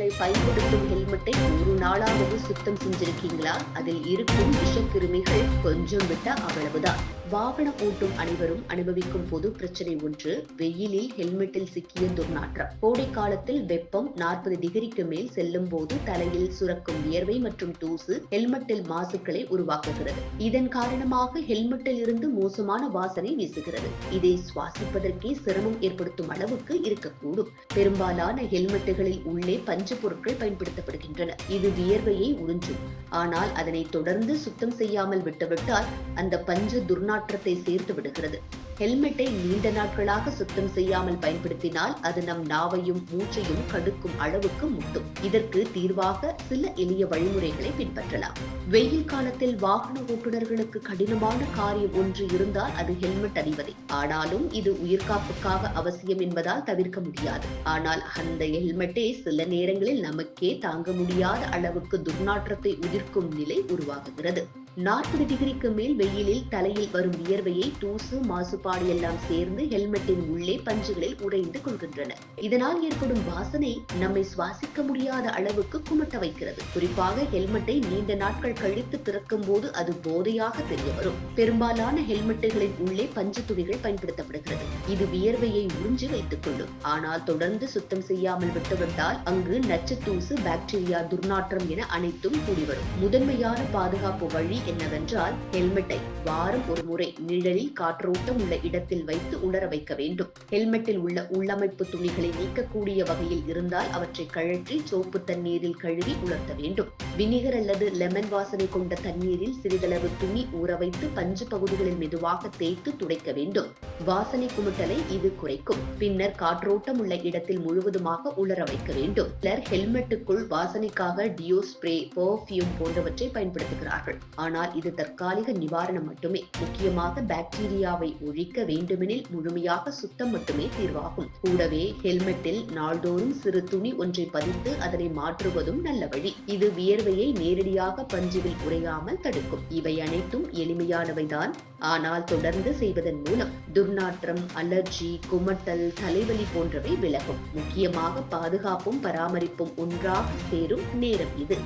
நீங்கள் பயன்படுத்தும் ஹெல்மெட்டை ஒரு நாளாவது சுத்தம் செஞ்சிருக்கீங்களா? அதில் இருக்கும் விஷக்கிருமிகள் கொஞ்சம் விட்டா அவ்வளவுதான். வாகனம் ஓட்டும் அனைவரும் அனுபவிக்கும் பொது பிரச்சனை ஒன்று வெயிலில் ஹெல்மெட்டில் சிக்கிய துர்நாற்றம். கோடை காலத்தில் வெப்பம் நாற்பது டிகிரிக்கு மேல் செல்லும் போது தலையில் சுரக்கும் வியர்வை மற்றும் தூசு ஹெல்மெட்டில் மாசுக்களை உருவாக்குகிறது. இதன் காரணமாக ஹெல்மெட்டில் இருந்து மோசமான வாசனை வீசுகிறது. இதை சுவாசிப்பதற்கே சிரமம் ஏற்படுத்தும் அளவுக்கு இருக்கக்கூடும். பெரும்பாலான ஹெல்மெட்டுகளில் உள்ளே பஞ்சு பொருட்கள் பயன்படுத்தப்படுகின்றன. இது வியர்வையை உறிஞ்சும். ஆனால் அதனை தொடர்ந்து சுத்தம் செய்யாமல் விட்டுவிட்டால் அந்த பஞ்சு துர்நாற்றம் துர்நாற்றத்தை சேர்த்து விடுகிறது. ஹெல்மெட்டை நீண்ட நாட்களாக சுத்தம் செய்யாமல் பயன்படுத்தினால் அது நம் நாவையும் மூச்சையும் கடுக்கும் அளவுக்கு முட்டும். இதற்கு தீர்வாக சில எளிய வழிமுறைகளை பின்பற்றலாம். வெயில் காலத்தில் வாகன ஓட்டுநர்களுக்கு கடினமான காரியம் ஒன்று இருந்தால் அது ஹெல்மெட் அணிவதே. ஆனாலும் இது உயிர்காப்புக்காக அவசியம் என்பதால் தவிர்க்க முடியாது. ஆனால் அந்த ஹெல்மெட்டே சில நேரங்களில் நமக்கே தாங்க முடியாத அளவுக்கு துர்நாற்றத்தை உதிர்க்கும் நிலை உருவாகுகிறது. நாற்பது டிகிரிக்கு மேல் வெயிலில் தலையில் வரும் வியர்வையை தூசு மாசுபாடு எல்லாம் சேர்ந்து ஹெல்மெட்டின் உள்ளே பஞ்சுகளில் உறைந்து கொள்கின்றன. இதனால் ஏற்படும் வாசனை நம்மை சுவாசிக்க முடியாத அளவுக்கு குமட்ட வைக்கிறது. குறிப்பாக ஹெல்மெட்டை நீண்ட நாட்கள் கழித்து திறக்கும் போது அது போதையாக தெரிய வரும். பெரும்பாலான ஹெல்மெட்டுகளின் உள்ளே பஞ்சு துணிகள் பயன்படுத்தப்படுகிறது. இது வியர்வையை உறிஞ்சி வைத்துக் கொள்ளும். ஆனால் தொடர்ந்து சுத்தம் செய்யாமல் விட்டுவிட்டால் அங்கு நச்சு தூசு பாக்டீரியா துர்நாற்றம் என அனைத்தும் கூடி வரும் முதன்மையான பாதுகாப்பு வழி என்னவென்றால் ஹெல்மெட்டை வாரம் ஒரு முறை நிழலில் காற்றோட்டம் உள்ள இடத்தில் வைத்து உலர வைக்க வேண்டும். ஹெல்மெட்டில் உள்ள உள்ளமைப்பு துணிகளை நீக்கக்கூடிய வகையில் இருந்தால் அவற்றை கழற்றி சோப்பு தண்ணீரில் கழுவி உலர்த்த வேண்டும். வினிகர் அல்லது லெமன் வாசனை கொண்ட தண்ணீரில் சிறிதளவு துணி ஊற வைத்து பஞ்சு பகுதிகளில் மெதுவாக தேய்த்து துடைக்க வேண்டும். வாசனை குமுட்டலை இது குறைக்கும். பின்னர் காற்றோட்டம் உள்ள இடத்தில் முழுவதுமாக உலர வைக்க வேண்டும். சிலர் ஹெல்மெட்டுக்குள் வாசனைக்காக டியோ ஸ்ப்ரே பர்ஃபியூம் போன்றவற்றை பயன்படுத்துகிறார்கள். ஆனால் இது தற்காலிக நிவாரணம் மட்டுமே. முக்கியமாக பாக்டீரியாவை ஒழிக்க வேண்டுமெனில் முழுமையாக சுத்தம் மட்டுமே தீர்வாகும். கூடவே ஹெல்மெட்டில் நாள்தோறும் சிறு துணி ஒன்றை பதித்து அதனை மாற்றுவதும் நல்ல வழி. இது வியர்வையை நேரடியாக பஞ்சுவில் உறையாமல் தடுக்கும். இவை அனைத்தும் எளிமையானவைதான். ஆனால் தொடர்ந்து செய்வதன் மூலம் துர்நாற்றம் அலர்ஜி குமட்டல் தலைவலி போன்றவை விலகும். முக்கியமாக பாதுகாப்பும் பராமரிப்பும் ஒன்றாக சேரும் நேரம் இது.